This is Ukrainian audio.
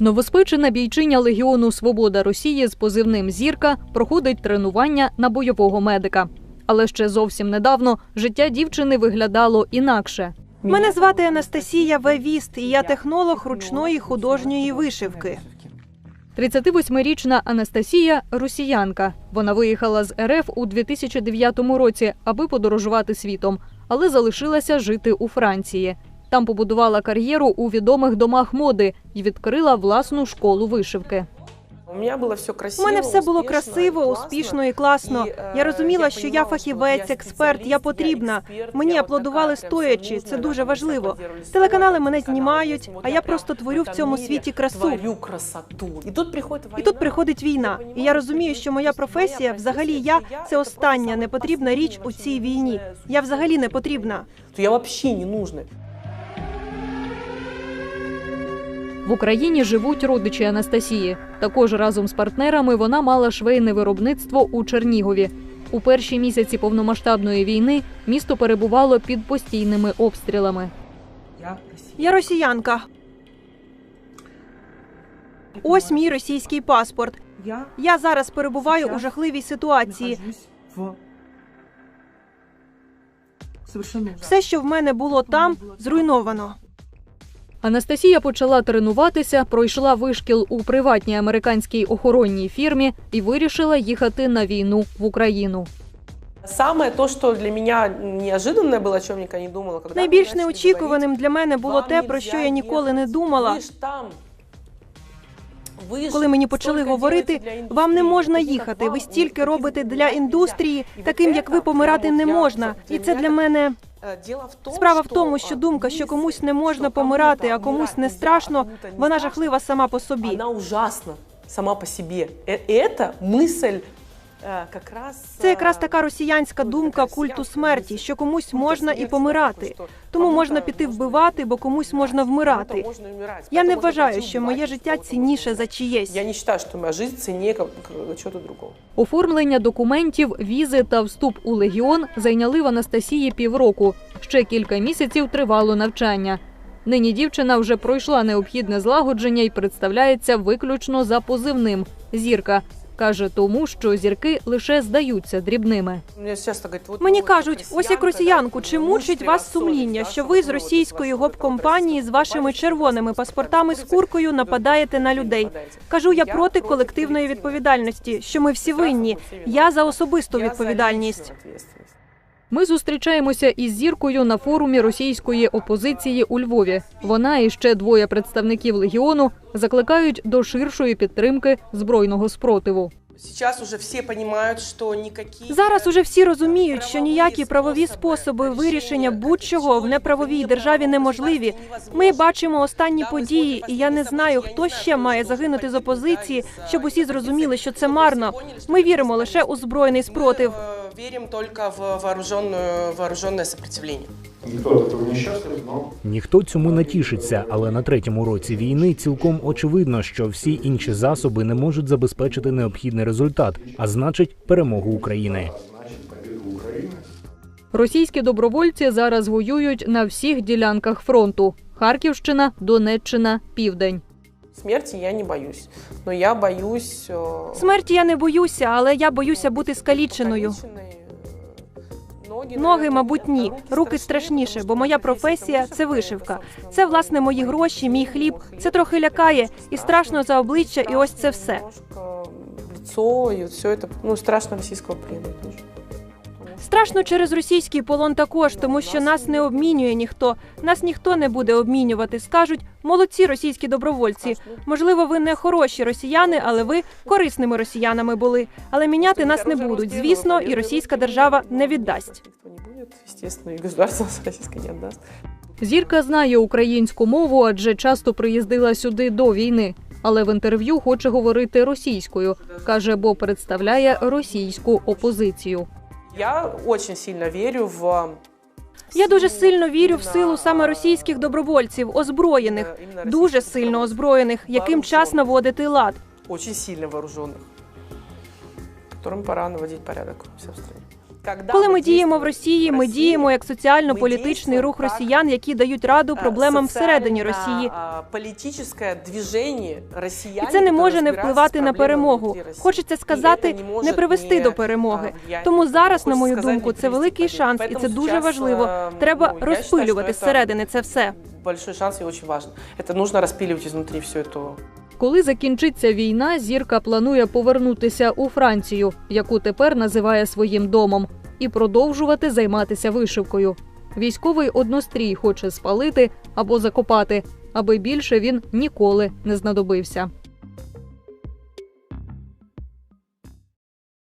Новоспечена бійчиня Легіону Свобода Росії з позивним Зірка проходить тренування на бойового медика. Але ще зовсім недавно життя дівчини виглядало інакше. Мене звати Анастасія Вевіст, і я технолог ручної художньої вишивки. 38-річна Анастасія росіянка. Вона виїхала з РФ у 2009 році, аби подорожувати світом, але залишилася жити у Франції. Там побудувала кар'єру у відомих домах моди і відкрила власну школу вишивки. У мене було все У мене все було красиво, успішно і класно. Е, Я розуміла, що я фахівець, експерт, я потрібна. Мені аплодували стоячи. Це дуже важливо. Телеканали мене знімають, а я просто творю в цьому світі красу. Творю. І тут приходить І тут приходить війна, і я розумію, що моя професія, взагалі я це остання непотрібна річ у цій війні. Я взагалі не потрібна. То я взагалі не нужна. В Україні живуть родичі Анастасії. Також разом з партнерами вона мала швейне виробництво у Чернігові. У перші місяці повномасштабної війни місто перебувало під постійними обстрілами. Я росіянка. Ось мій російський паспорт. Я зараз перебуваю у жахливій ситуації. Все, що в мене було там, зруйновано. Анастасія почала тренуватися, пройшла вишкіл у приватній американській охоронній фірмі і вирішила їхати на війну в Україну. Самое то, что для меня неожиданное было, о чем я не думала, когда Найбільш неочікуваним для мене було те, про що я ніколи не думала. там». Ви Коли мені почали говорити, вам не можна їхати, ви стільки робите для індустрії, таким як ви помирати не можна. І це для мене Е, справа в тому, що е, думка, що комусь не можна помирати, а комусь не страшно, вона жахлива сама по собі. Вона ужасна сама по собі. Це Это мысль э, как раз... Це якраз э, така росіянська ну, думка така культу росіянська смерті, мысль. що комусь Культа можна і смерті, помирати. що Тому кому-то можна піти можна вбивати, бо комусь можна вмирати. кому-то можна вмирати, Я не кому-то можна вважаю, пойти що вбивати, моє життя кого-то цінніше можна за чиєсь. Я не считаю, что моя жизнь ценнее как, как чего-то другого. Оформлення документів, візи та вступ у легіон зайняли в Анастасії півроку. Ще кілька місяців тривало навчання. Нині дівчина вже пройшла необхідне злагодження і представляється виключно за позивним зірка. Каже, тому що зірки лише здаються дрібними. Мені кажуть, ось як росіянку, чи мучить вас сумління, що ви з російської гоп-компанії з вашими червоними паспортами з куркою нападаєте на людей. Кажу, я проти колективної відповідальності, що ми всі винні. Я за особисту відповідальність. Ми зустрічаємося із зіркою на форумі російської опозиції у Львові. Вона і ще двоє представників легіону закликають до ширшої підтримки збройного спротиву. Сейчас уже все понимают, что никакие... Зараз уже всі розуміють, що ніякі правові способи вирішення будь-чого в неправовій державі неможливі. Ми бачимо останні події, і я не знаю, хто ще має загинути з опозиції, щоб усі зрозуміли, що це марно. Ми віримо лише у збройний спротив Мы э, верим только в вооруженную, вооруженное сопротивление. Никто от этого не счастлив, но Ніхто цьому не тішиться, але на третьому році війни цілком очевидно, що всі інші засоби не можуть забезпечити необхідний результат, а значить перемогу України. значит победу Украины. Російські добровольці зараз воюють на всіх ділянках фронту: Харківщина, Донеччина, Південь. Смерти я не боюсь, но я боюсь... э, Смерті я не боюся, але я боюся бути скаліченою. покалеченной, э, Ноги, Ноги, наверное, мабуть, ні. руки Руки страшніше, страшніше, тому бо що моя професія професія це вишивка. собственно, Це власне мої гроші, мій хліб. Це трохи лякає і страшно за обличчя, і ось це все. Немножко лицо, и все это, ну, страшно российского плена тоже. Страшно через російський полон також, тому що нас не обмінює ніхто. Нас ніхто не буде обмінювати. Скажуть, молодці російські добровольці. Можливо, ви не хороші росіяни, але ви корисними росіянами були. Але міняти нас не будуть. Звісно, і російська держава не віддасть. Будет, естественно, государство не отдаст. Зірка знає українську мову, адже часто приїздила сюди до війни. Але в інтерв'ю хоче говорити російською. каже, бо представляє російську опозицію. Я очень сильно верю в... Я дуже сильно вірю в силу саме російських добровольців, озброєних, дуже сильно озброєних, яким час наводити лад. Очень сильно вооружених, которым пора наводити порядок в стране. Когда Коли ми мы діємо в действуем Росії, ми России, діємо як ми соціально-політичний дійствуємо рух як, росіян, які дають раду э, проблемам всередині социально, Росії. а, политическое движение І россияне, це не которые може не разбираются впливати с на проблемами перемогу. внутри России. Хочеться І сказати, це може не привести не, до перемоги. а, влиять. Тому зараз, на Хочеться мою сказати, думку, не це привести великий до шанс, і победи. це Поэтому дуже сейчас, важливо. э, Треба ну, я считаю, розпилювати що це зсередини це все. Большой шанс и очень важно. Это нужно распиливать изнутри все это. Коли закінчиться війна, зірка планує повернутися у Францію, яку тепер називає своїм домом, і продовжувати займатися вишивкою. Військовий однострій хоче спалити або закопати, аби більше він ніколи не знадобився.